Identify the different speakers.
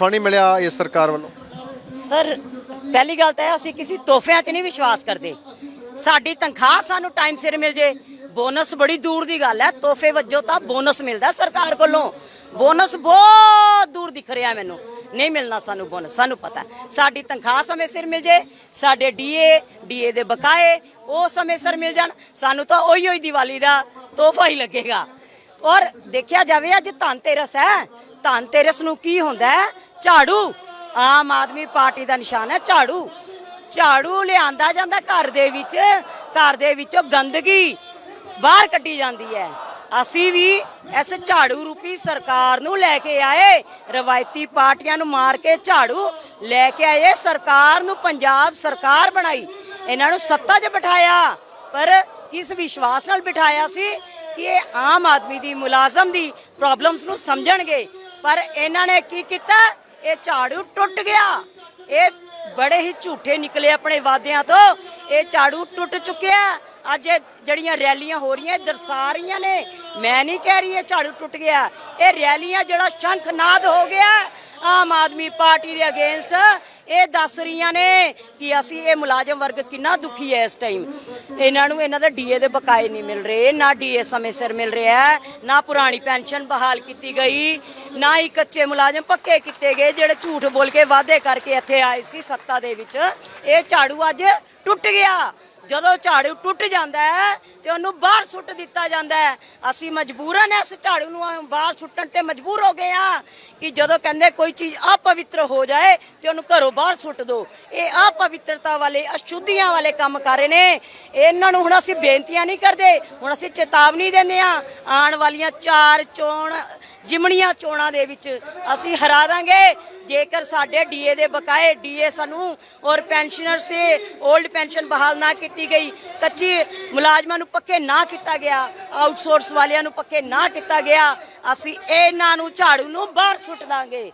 Speaker 1: Fund ਮਿਲਿਆ ਇਸ ਸਰਕਾਰ ਵੱਲੋਂ?
Speaker 2: ਸਰ, ਪਹਿਲੀ ਗੱਲ ਤਾਂ ਇਹ ਅਸੀਂ ਕਿਸੇ ਤੋਹਫਿਆਂ 'ਚ ਨਹੀਂ ਵਿਸ਼ਵਾਸ ਕਰਦੇ। ਸਾਡੀ ਤਨਖਾਹ ਸਾਨੂੰ ਟਾਈਮ ਸਿਰ ਮਿਲ ਜੇ। ਬੋਨਸ ਬੜੀ ਦੂਰ ਦੀ ਗੱਲ ਹੈ। ਤੋਹਫੇ ਵਜੋਂ ਤਾਂ ਬੋਨਸ ਮਿਲਦਾ ਸਰਕਾਰ ਕੋਲੋਂ ਬੋਨਸ ਬਹੁਤ ਦੂਰ ਦਿਖ ਰਿਹਾ ਮੈਨੂੰ। ਨਹੀਂ ਮਿਲਣਾ ਸਾਨੂੰ ਬੋਨਸ, ਸਾਨੂੰ ਪਤਾ ਸਾਡੀ ਤਨਖਾਹ ਸਮੇਂ ਸਿਰ ਮਿਲ ਜੇ, ਸਾਡੇ ਡੀਏ ਡੀਏ ਦੇ ਬਕਾਏ, ਉਹ ਸਮੇਂ ਸਿਰ ਮਿਲ ਜਾਣ। ਸਾਨੂੰ ਤਾਂ ਉਹੀ ਹੋਈ ਦੀਵਾਲੀ ਦਾ ਤੋਹਫਾ ਹੀ ਲੱਗੇਗਾ। ਔਰ ਦੇਖਿਆ ਜਾਵੇ, ਅੱਜ ਧਨਤੇਰਸ ਹੈ। ਧਨਤੇਰਸ ਨੂੰ ਕੀ ਹੁੰਦਾ ਹੈ? ਝਾੜੂ। ਆਮ ਆਦਮੀ ਪਾਰਟੀ ਦਾ ਨਿਸ਼ਾਨ ਹੈ ਝਾੜੂ। ਝਾੜੂ ਲਿਆਂਦਾ ਜਾਂਦਾ ਘਰ ਦੇ ਵਿੱਚ, ਘਰ ਦੇ ਵਿੱਚੋਂ ਗੰਦਗੀ ਬਾਹਰ ਕੱਢੀ ਜਾਂਦੀ ਹੈ। ਅਸੀਂ ਵੀ ਇਸ ਝਾੜੂ ਰੂਪੀ ਸਰਕਾਰ ਨੂੰ ਲੈ ਕੇ ਆਏ, ਰਵਾਇਤੀ ਪਾਰਟੀਆਂ ਨੂੰ ਮਾਰ ਕੇ ਝਾੜੂ ਲੈ ਕੇ ਆਏ। ਸਰਕਾਰ ਨੂੰ ਪੰਜਾਬ ਸਰਕਾਰ ਬਣਾਈ। ਇਹਨਾਂ ਨੂੰ ਸੱਤਾ 'ਚ ਬਿਠਾਇਆ। ਪਰ ਕਿਸ ਵਿਸ਼ਵਾਸ ਨਾਲ ਬਿਠਾਇਆ ਸੀ ਕਿ ਇਹ ਆਮ ਆਦਮੀ ਦੀ ਮੁਲਾਜ਼ਮ ਦੀ ਪ੍ਰੋਬਲਮਸ ਨੂੰ ਸਮਝਣਗੇ? ਪਰ ਇਹਨਾਂ ਨੇ ਕੀ ਕੀਤਾ? ਇਹ ਝਾੜੂ ਟੁੱਟ ਗਿਆ। ਇਹ ਬੜੇ ਹੀ ਝੂਠੇ ਨਿਕਲੇ ਆਪਣੇ ਵਾਅਦਿਆਂ ਤੋਂ। ਇਹ ਝਾੜੂ ਟੁੱਟ ਚੁੱਕਿਆ। ਅੱਜ ਇਹ ਜਿਹੜੀਆਂ ਰੈਲੀਆਂ ਹੋ ਰਹੀਆਂ ਦਰਸਾ ਰਹੀਆਂ ਨੇ। ਮੈਂ ਨਹੀਂ ਕਹਿ ਰਹੀ ਇਹ ਝਾੜੂ ਟੁੱਟ ਗਿਆ। ਇਹ ਰੈਲੀਆਂ ਜਿਹੜਾ ਸ਼ੰਖਨਾਦ ਹੋ ਗਿਆ ਆਮ ਆਦਮੀ ਪਾਰਟੀ ਦੇ ਅਗੇਂਸਟ ਇਹ ਦੱਸ ਰਹੀਆਂ ਨੇ ਕਿ ਅਸੀਂ ਇਹ ਮੁਲਾਜ਼ਮ ਵਰਗ ਕਿੰਨਾ ਦੁਖੀ ਹੈ ਇਸ ਟਾਈਮ ਇਹਨਾਂ ਨੂੰ ਇਹਨਾਂ ਦਾ ਡੀਏ ਦੇ ਬਕਾਏ ਨਹੀਂ ਮਿਲ ਰਹੇ ਨਾ ਡੀਏ ਸਮੇਂ ਸਿਰ ਮਿਲ ਰਿਹਾ ਹੈ, ਨਾ ਪੁਰਾਣੀ ਪੈਨਸ਼ਨ ਬਹਾਲ ਕੀਤੀ ਗਈ ਨਾ ਹੀ ਕੱਚੇ ਮੁਲਾਜ਼ਮ ਪੱਕੇ ਕੀਤੇ ਗਏ ਜਿਹੜੇ ਝੂਠ ਬੋਲ ਕੇ ਵਾਅਦੇ ਕਰਕੇ ਇੱਥੇ ਆਏ ਸੀ ਸੱਤਾ ਦੇ ਵਿੱਚ। ਇਹ ਝਾੜੂ ਅੱਜ ਟੁੱਟ ਗਿਆ। ਜਦੋਂ ਝਾੜੂ ਟੁੱਟ ਜਾਂਦਾ ਹੈ ਤੇ ਉਹਨੂੰ ਬਾਹਰ ਸੁੱਟ ਦਿੱਤਾ ਜਾਂਦਾ ਹੈ। ਅਸੀਂ ਮਜਬੂਰਨ ਇਸ ਝਾੜੂ ਨੂੰ ਬਾਹਰ ਸੁੱਟਣ ਤੇ ਮਜਬੂਰ ਹੋ ਗਏ ਆ ਕਿ ਜਦੋਂ ਕਹਿੰਦੇ ਕੋਈ ਚੀਜ਼ ਅਪਵਿੱਤਰ ਹੋ ਜਾਏ ਤੇ ਉਹਨੂੰ ਘਰੋਂ ਬਾਹਰ ਸੁੱਟ ਦਿਓ ਇਹ ਅਪਵਿੱਤਰਤਾ ਵਾਲੇ, ਅਸ਼ੁੱਧੀਆਂ ਵਾਲੇ ਕੰਮ ਕਰ ਰਹੇ ਨੇ। ਇਹਨਾਂ ਨੂੰ ਹੁਣ ਅਸੀਂ ਬੇਨਤੀਆਂ ਨਹੀਂ ਕਰਦੇ। ਹੁਣ ਅਸੀਂ ਚੇਤਾਵਨੀ ਦਿੰਦੇ ਆ ਆਉਣ ਵਾਲੀਆਂ ਚਾਰ ਚੋਣ ਜਿਮਣੀਆਂ ਚੋਣਾਂ ਦੇ ਵਿੱਚ ਅਸੀਂ ਹਰਾ ਦਾਂਗੇ। ਜੇਕਰ ਸਾਡੇ ਡੀਏ ਦੇ ਬਕਾਏ ਡੀਏ ਸਾਨੂੰ ਔਰ ਪੈਨਸ਼ਨਰਸ ਤੇ 올ਡ ਪੈਨਸ਼ਨ ਬਹਾਲ ਨਾ ਕੀਤੀ ਗਈ, ਕੱਚੀ ਮੁਲਾਜ਼ਮਾਂ ਨੂੰ ਪੱਕੇ ਨਾ ਕੀਤਾ ਗਿਆ, ਆਊਟਸੋਰਸ ਵਾਲਿਆਂ ਨੂੰ ਪੱਕੇ ਨਾ ਕੀਤਾ ਗਿਆ, ਅਸੀਂ ਇਹਨਾਂ ਨੂੰ ਝਾੜੂ ਨੂੰ ਬਾਹਰ ਸੁੱਟ ਦਾਂਗੇ।